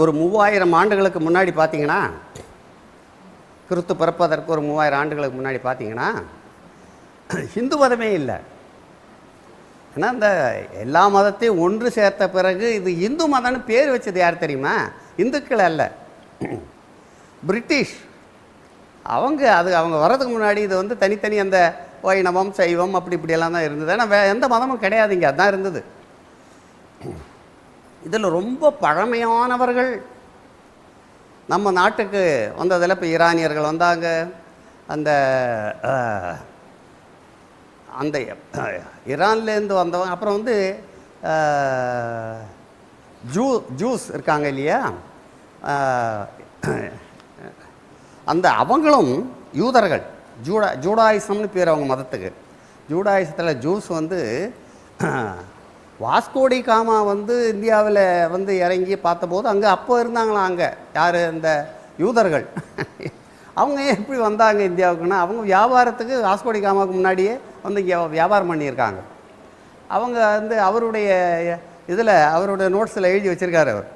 ஒரு மூவாயிரம் ஆண்டுகளுக்கு முன்னாடி பார்த்தீங்கன்னா கிறிஸ்து பிறப்பதற்கு ஒரு மூவாயிரம் ஆண்டுகளுக்கு முன்னாடி பார்த்தீங்கன்னா ஹிந்து மதமே இல்லை. ஏன்னா இந்த எல்லா மதத்தையும் ஒன்று சேர்த்த பிறகு இது இந்து மதம்னு பேர் வச்சது யார் தெரியுமா? இந்துக்கள் அல்ல. பிரிட்டிஷ். அவங்க அது அவங்க வர்றதுக்கு முன்னாடி இது வந்து தனித்தனி அந்த வைணவம் சைவம் அப்படி இப்படியெல்லாம் தான் இருந்தது. ஆனால் வே எந்த மதமும் கிடையாதுங்க அதுதான் இருந்தது. இதில் ரொம்ப பழமையானவர்கள். நம்ம நாட்டுக்கு வந்ததில் இப்போ ஈரானியர்கள் வந்தாங்க. அந்த அந்த ஈரான்லேருந்து வந்தவங்க அப்புறம் வந்து ஜூ ஜூஸ் இருக்காங்க இல்லையா? அந்த அவங்களும் யூதர்கள். ஜூடா ஜூடாயிசம்னு பேர் அவங்க மதத்துக்கு. ஜூடாயிசத்தில் ஜூஸ் வந்து வாஸ்கோடி காமா வந்து இந்தியாவில் வந்து இறங்கி பார்த்தபோது அங்கே அப்போ இருந்தாங்களாம் அங்கே? யார்? இந்த யூதர்கள். அவங்க எப்படி வந்தாங்க இந்தியாவுக்குன்னா அவங்க வியாபாரத்துக்கு வாஸ்கோடி காமாவுக்கு முன்னாடியே வந்து இங்கே வியாபாரம் பண்ணியிருக்காங்க. அவங்க வந்து அவருடைய இதில் அவருடைய நோட்ஸில் எழுதி வச்சுருக்காரு அவர்.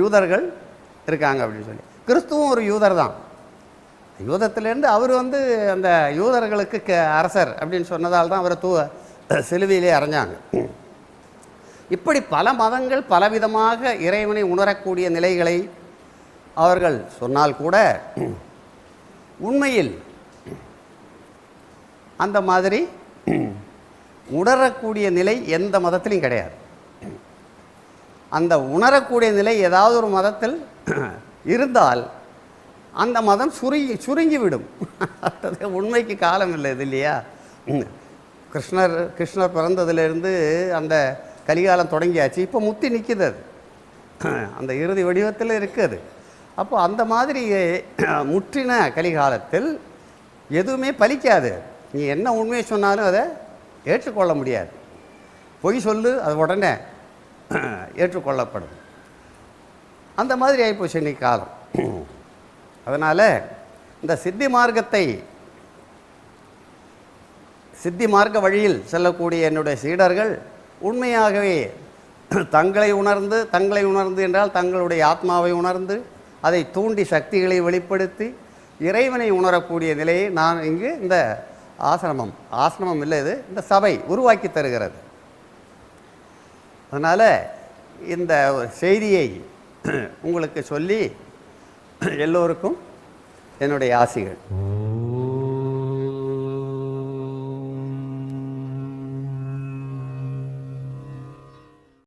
யூதர்கள் இருக்காங்க அப்படின்னு சொல்லி. கிறிஸ்துவும் ஒரு யூதர் தான். யூதத்துலேருந்து அவர் வந்து அந்த யூதர்களுக்கு க அரசர் அப்படின்னு சொன்னதால் தான் அவரை தூ சிலுவையிலே அரைஞ்சாங்க. இப்படி பல மதங்கள் பலவிதமாக இறைவனை உணரக்கூடிய நிலைகளை அவர்கள் சொன்னால் கூட உண்மையில் அந்த மாதிரி உணரக்கூடிய நிலை எந்த மதத்திலையும் கிடையாது. அந்த உணரக்கூடிய நிலை ஏதாவது ஒரு மதத்தில் இருந்தால் அந்த மதம் சுருங்கி சுருங்கிவிடும். அது உண்மைக்கு காலம் இல்லை இது இல்லையா? கிருஷ்ணர் கிருஷ்ணர் பிறந்ததுலேருந்து அந்த கலிகாலம் தொடங்கியாச்சு. இப்போ முத்தி நிற்கிது அது. அந்த இறுதி வடிவத்தில் இருக்குது அப்போ அந்த மாதிரி முற்றின கலிகாலத்தில் எதுவுமே பலிக்காது. நீ என்ன உண்மையை சொன்னாலும் அதை ஏற்றுக்கொள்ள முடியாது. பொய் சொல்லு அது உடனே ஏற்றுக்கொள்ளப்படும். அந்த மாதிரி ஆகிப்போச்சு இன்னைக்கு காலம். அதனால் இந்த சித்தி மார்க்கத்தை சித்தி மார்க்க வழியில் செல்லக்கூடிய என்னுடைய சீடர்கள் உண்மையாகவே தங்களை உணர்ந்து தங்களை உணர்ந்து என்றால் தங்களுடைய ஆத்மாவை உணர்ந்து அதை தூண்டி சக்திகளை வெளிப்படுத்தி இறைவனை உணரக்கூடிய நிலையை நான் இங்கு இந்த ஆசிரமம் ஆசிரமம் இல்லை இது இந்த சபை உருவாக்கி தருகிறது. அதனால் இந்த செய்தியை உங்களுக்கு சொல்லி எல்லோருக்கும் என்னுடைய ஆசிகள்.